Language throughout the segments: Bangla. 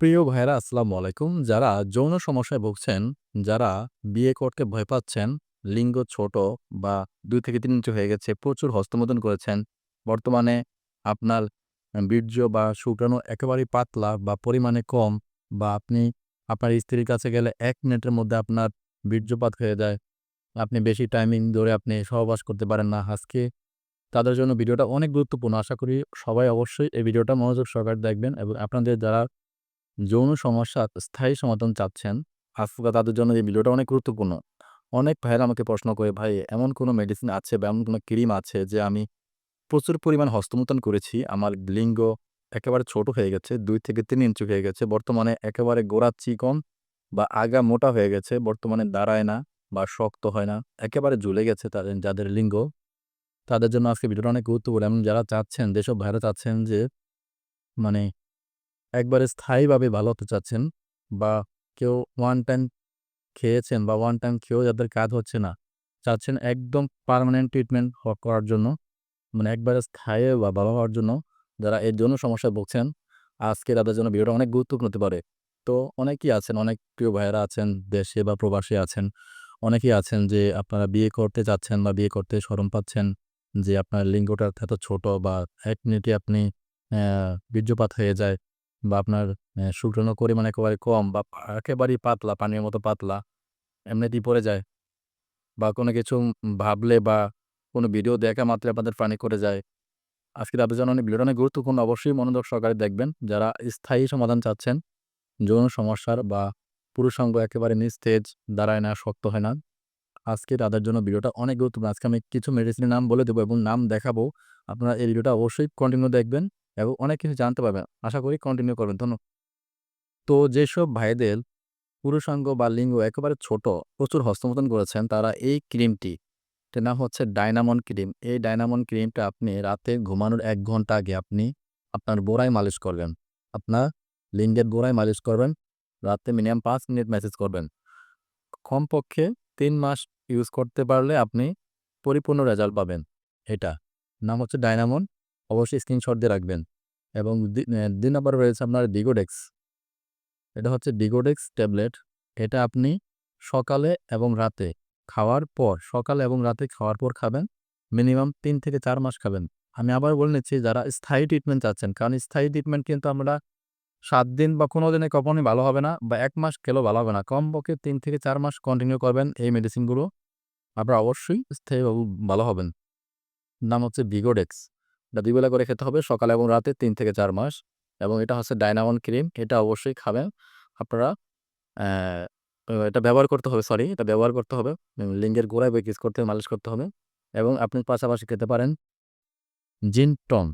প্রিয় ভাইরা আসসালামু আলাইকুম। যারা যৌন সমস্যায় ভুগছেন, যারা বিয়ে করতে ভয় পাচ্ছেন, লিঙ্গ ছোট বা দুই থেকে তিন ইঞ্চি হয়ে গেছে, প্রচুর হস্তমৈথুন করেছেন। বর্তমানে আপনার বীর্য বা শুক্রাণু একেবারেই পাতলা বা পরিমাণে কম বা আপনি আপনার স্ত্রীর কাছে গেলে এক মিনিটের মধ্যে আপনার বীর্যপাত হয়ে যায়। আপনি বেশি টাইমিং ধরে আপনি সহবাস করতে পারেন না। আজকে তাদের জন্য ভিডিওটা অনেক গুরুত্বপূর্ণ। আশা করি সবাই অবশ্যই এই ভিডিওটা মনোযোগ সহকারে দেখবেন এবং আপনাদের যারা যৌন সমস্যার স্থায়ী সমাধান চাচ্ছেন, আজকে তাদের জন্য এই ভিডিওটা অনেক গুরুত্বপূর্ণ। অনেক ভাইয়েরা আমাকে প্রশ্ন করে, "ভাই এমন কোনো মেডিসিন আছে বা এমন কোনো ক্রিম আছে যে আমি প্রচুর পরিমাণ হস্তমৈথুন করেছি, আমার লিঙ্গ একেবারে ছোট হয়ে গেছে, দুই থেকে তিন ইঞ্চি হয়ে গেছে। বর্তমানে একেবারে গোড়া চিকন বা আগা মোটা হয়ে গেছে। বর্তমানে দাঁড়ায় না বা শক্ত হয় না। একেবারে ঝুলে গেছে তাদের যাদের লিঙ্গ, তাদের জন্য আজকে ভিডিওটা অনেক গুরুত্বপূর্ণ এবং যারা চাচ্ছেন, যেসব ভাইরা চাচ্ছেন যে মানে একবারে স্থায়ীভাবে ভালো হতে চাচ্ছেন বা কেউ ওয়ান টাইম খেয়েছেন বা ওয়ান টাইম খেয়েও যাদের কাজ হচ্ছে না, চাচ্ছেন একদম পার্মানেন্ট ট্রিটমেন্ট করার জন্য, মানে একবারে স্থায়ী বা ভালো হওয়ার জন্য, যারা এর জন্য সমস্যায় ভুগছেন, আজকে তাদের জন্য ভিডিওটা অনেক গুরুত্বপূর্ণ হতে পারে। তো অনেকেই আছেন, অনেক প্রিয় ভাইয়েরা আছেন, দেশে বা প্রবাসে আছেন। অনেকেই আছেন যে আপনারা বিয়ে করতে চাচ্ছেন বা বিয়ে করতে শরম পাচ্ছেন যে আপনার লিঙ্গটা এত ছোট বা এক মিনিটে আপনি বীর্যপাত হয়ে যায় বা আপনার শুক্রাণুর পরিমাণ একেবারে কম বা একেবারেই পাতলা, পানির মতো পাতলা, এমনিতেই পড়ে যায়। বা কোনো কিছু ভাবলে বা কোনো ভিডিও দেখা মাত্রই আপনাদের পানি করে যায়। আজকে তাদের জন্য অনেক ভিডিওটা অনেক গুরুত্বপূর্ণ। অবশ্যই মনোযোগ সহকারে দেখবেন। যারা স্থায়ী সমাধান চাচ্ছেন, যৌন সমস্যার বা পুরুষাঙ্গ একেবারে নিস্তেজ, দাঁড়ায় না, শক্ত হয় না, আজকে তাদের জন্য ভিডিওটা অনেক গুরুত্বপূর্ণ। আজকে আমি কিছু মেডিসিনের নাম বলে দেবো এবং নাম দেখাবো। আপনারা এই ভিডিওটা অবশ্যই কন্টিনিউ দেখবেন এবং অনেক কিছু জানতে পারবেন। আশা করি কন্টিনিউ করবেন। ধন্য তো যেসব ভাইদের পুরুষাঙ্গ বা লিঙ্গ একেবারে ছোট, প্রচুর হস্তমৈথুন করেছেন, তারা এই ক্রিমটি, এটার নাম হচ্ছে ডায়নামন ক্রিম। এই ডায়নামন ক্রিমটা আপনি রাতে ঘুমানোর এক ঘণ্টা আগে আপনি আপনার গোড়ায় মালিশ করবেন। আপনার লিঙ্গের গোড়ায় মালিশ করবেন। রাতে মিনিমাম পাঁচ মিনিট ম্যাসাজ করবেন। কমপক্ষে তিন মাস ইউজ করতে পারলে আপনি পরিপূর্ণ রেজাল্ট পাবেন। এটা। নাম হচ্ছে ডায়নামন। অবশ্যই স্ক্রিনশট দিয়ে রাখবেন। এবং দি অ্যা ২ নম্বরে রয়েছে আপনার ডিগোডেক্স। এটা হচ্ছে ডিগোডেক্স ট্যাবলেট। এটা আপনি সকালে এবং রাতে খাওয়ার পর, সকালে এবং রাতে খাওয়ার পর খাবেন। মিনিমাম তিন থেকে চার মাস খাবেন। আমি আবার বলে নিচ্ছি যারা স্থায়ী ট্রিটমেন্ট চাচ্ছেন, কারণ স্থায়ী ট্রিটমেন্ট কিন্তু আমরা সাত দিন বা ১৫ দিনে কখনোই ভালো হবে না বা এক মাস খেলেও ভালো হবে না। কমপক্ষে তিন থেকে চার মাস কন্টিনিউ করবেন এই মেডিসিনগুলো। আপনারা অবশ্যই স্থায়ীভাবে ভালো হবেন। নাম হচ্ছে ভিগোডেক্স। এটা ২ বেলা করে খেতে হবে সকালে এবং রাতে তিন থেকে চার মাস এবং এটা হচ্ছে ডায়নামন ক্রিম। এটা অবশ্যই খাবেন। আপনারা এটা ব্যবহার করতে হবে সরি, এটা ব্যবহার করতে হবে। লিঙ্গের গোড়ায় কিস করতে মালিশ করতে হবে এবং আপনি পাশাপাশি খেতে পারেন জিনটন।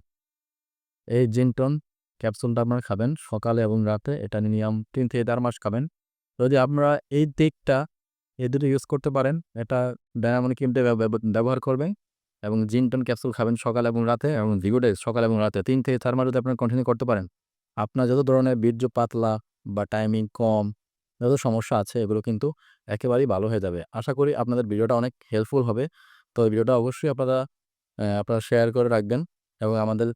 এই জিনটন ক্যাপসুলটা আপনারা খাবেন সকালে এবং রাতে। এটা মিনিমাম ৩ থেকে চার মাস খাবেন। যদি আপনারা এই দিকটা এই দুটো ইউজ করতে পারেন, এটা ডায়নামন ক্রিমটা ব্যব ব্যব ব্যবহার করবেন এবং জিনটন ক্যাপসুল খাবেন সকাল এবং রাতে এবং ভিগোডেক্স সকাল এবং রাতে তিন থেকে চার মাস যদি আপনারা কন্টিনিউ করতে পারেন, আপনার যত ধরনের বীর্য পাতলা বা টাইমিং কম, যত সমস্যা আছে এগুলো কিন্তু একেবারেই ভালো হয়ে যাবে। আশা করি আপনাদের ভিডিওটা অনেক হেল্পফুল হবে। তো ভিডিওটা অবশ্যই আপনারা আপনারা শেয়ার করে রাখবেন এবং আমাদের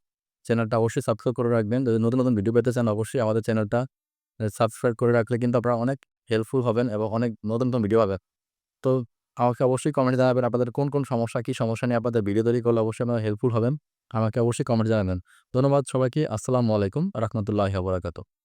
চ্যানেলটা অবশ্যই সাবস্ক্রাইব করে রাখবেন। যদি নতুন, নতুন ভিডিও পেতে চান অবশ্যই আমাদের চ্যানেলটা সাবস্ক্রাইব করে রাখলে কিন্তু আপনারা অনেক হেল্পফুল হবেন এবং অনেক নতুন, নতুন ভিডিও পাবেন। তো আমাকে অবশ্যই কমেন্ট জানাবেন আপনাদের কোন, কোন সমস্যা, কী সমস্যা নিয়ে আপনাদের ভিডিও তৈরি করলে অবশ্যই আপনারা হেল্পফুল হবেন। আমাকে অবশ্যই কমেন্ট জানাবেন। ধন্যবাদ সবাইকে। আসসালামু আলাইকুম রহমতুল্লাহ ওয়া বারাকাতুহু।